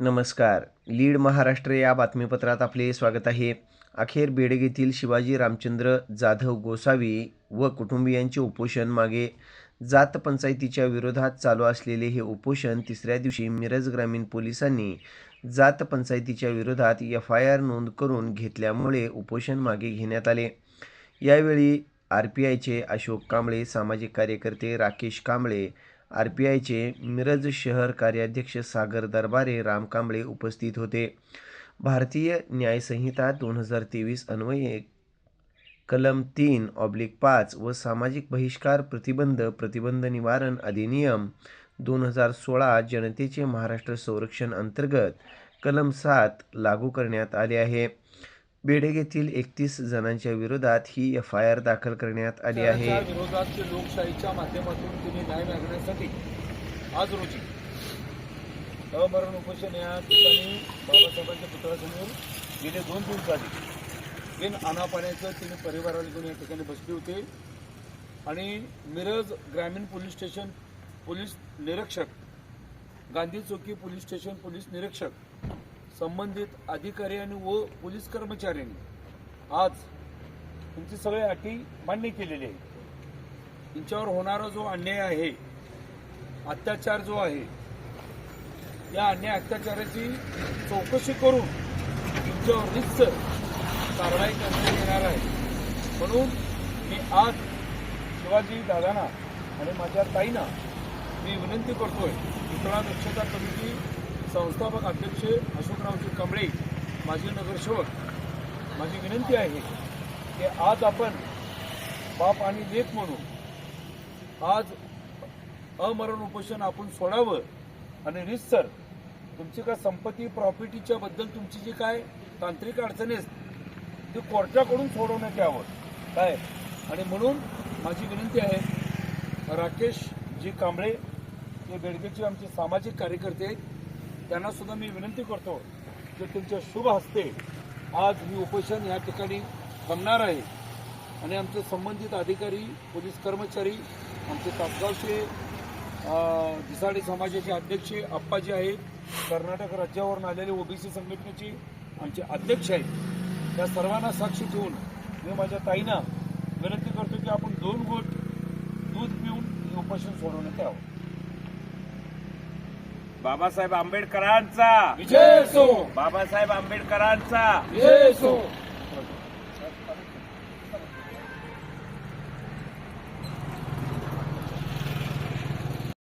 नमस्कार. लीड महाराष्ट्र या बातमीपत्रात आपले स्वागत आहे. अखेर बेडग येथील शिवाजी रामचंद्र जाधव गोसावी व कुटुंबियांचे उपोषण मागे जात पंचायतीच्या विरोधात चालू असलेले हे उपोषण तिसऱ्या दिवशी मिरज ग्रामीण पोलिसांनी जात पंचायतीच्या विरोधात एफ आय आर नोंद करून घेतल्यामुळे उपोषण मागे घेण्यात आले. यावेळी आर पी आयचे अशोक कांबळे सामाजिक कार्यकर्ते राकेश कांबळे आर पी आयचे मिरज शहर कार्याध्यक्ष सागर दरबारे राम कांबळे उपस्थित होते. भारतीय न्यायसंहिता दोन हजार तेवीस अन्वये कलम तीन ऑब्लिक पाच व सामाजिक बहिष्कार प्रतिबंध प्रतिबंध निवारण अधिनियम दोन हजार सोळा जनतेचे महाराष्ट्र संरक्षण अंतर्गत कलम सात लागू करण्यात आले आहे. बेडग येथील एकतीस जणांच्या विरोधात ही एफ आय आर दाखल करण्यात आली आहे. विरोधात लोकशाहीच्या माध्यमातून तिने न्याय मागण्यासाठी आज रोजी अमरण उपोषण या ठिकाणी बाबासाहेबांच्या पुतळ्यासमोर गेले दोन दिवस आधी बिन अनापाण्याचं तिने परिवाराला घेऊन या ठिकाणी बसले होते. आणि मिरज ग्रामीण पोलीस स्टेशन पोलीस निरीक्षक गांधी चौकी पोलीस स्टेशन पोलीस निरीक्षक संबंधित अधिकारी आणि व पोलीस कर्मचाऱ्यांनी आज तुमची सगळे अटी मान्य केलेली आहे. त्यांच्यावर होणारा जो अन्याय आहे अत्याचार जो आहे या अन्याय अत्याचाराची चौकशी करून तुमच्यावर निश्च कारवाई करण्यात येणार आहे. म्हणून मी आज शिवाजी दादांना आणि माझ्या ताईंना मी विनंती करतोय पुतळा दक्षता समिती संस्थापक अध्यक्ष अशोकरावजी कांबळे माजी नगरसेवक माझी विनंती आहे की आज आपण बाप आणि लेख म्हणून आज अमरण उपोषण आपण सोडावं आणि रितसर तुमची काय संपत्ती प्रॉपर्टीच्या बद्दल तुमची जी काय तांत्रिक अडचणी आहेत ती कोर्टाकडून सोडवण्यात यावं. काय? आणि म्हणून माझी विनंती आहे राकेश जी कांबळे हे बेडगेचे आमचे सामाजिक कार्यकर्ते आहेत त्यांना सुद्धा मी विनंती करतो की तुमच्या शुभ हस्ते आज ही उपोषण या ठिकाणी जमणार आहे. आणि आमचे संबंधित अधिकारी पोलीस कर्मचारी आमचे तासगावचे दिसाडे समाजाचे अध्यक्ष अप्पाजी आहेत कर्नाटक राज्यावरून आलेले ओबीसी संघटनेचे आमचे अध्यक्ष आहेत. त्या सर्वांना साक्षी ठेवून मी माझ्या ताईंना विनंती करतो की आपण दोन गोट दूध पिऊन हे उपोषण सोडवण्यात यावं. बाबासाहेब आंबेडकरांचा. विजय असो बाबासाहेब आंबेडकरांचा. विजय असो